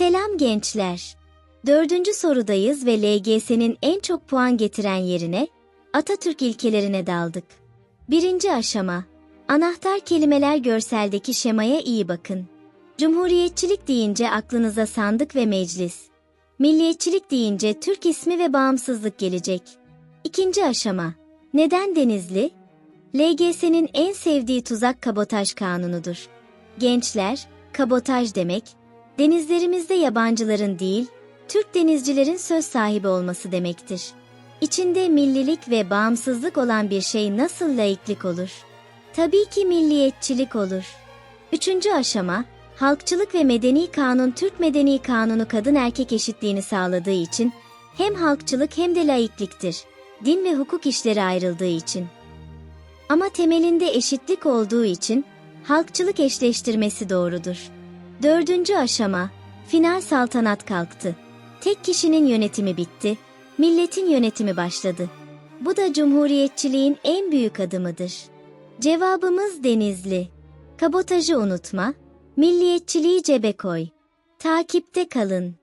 Selam gençler. Dördüncü sorudayız ve LGS'nin en çok puan getiren yerine Atatürk ilkelerine daldık. Birinci aşama. Anahtar kelimeler görseldeki şemaya iyi bakın. Cumhuriyetçilik deyince aklınıza sandık ve meclis. Milliyetçilik deyince Türk ismi ve bağımsızlık gelecek. İkinci aşama. Neden Denizli? LGS'nin en sevdiği tuzak kabotaj kanunudur. Gençler, kabotaj demek, denizlerimizde yabancıların değil, Türk denizcilerin söz sahibi olması demektir. İçinde millilik ve bağımsızlık olan bir şey nasıl laiklik olur? Tabii ki milliyetçilik olur. Üçüncü aşama, halkçılık ve medeni kanun Türk Medeni Kanunu kadın erkek eşitliğini sağladığı için hem halkçılık hem de laikliktir. Din ve hukuk işleri ayrıldığı için. Ama temelinde eşitlik olduğu için halkçılık eşleştirmesi doğrudur. Dördüncü aşama, final saltanat kalktı. Tek kişinin yönetimi bitti, milletin yönetimi başladı. Bu da cumhuriyetçiliğin en büyük adımıdır. Cevabımız Denizli. Kabotajı unutma, milliyetçiliği cebe koy. Takipte kalın.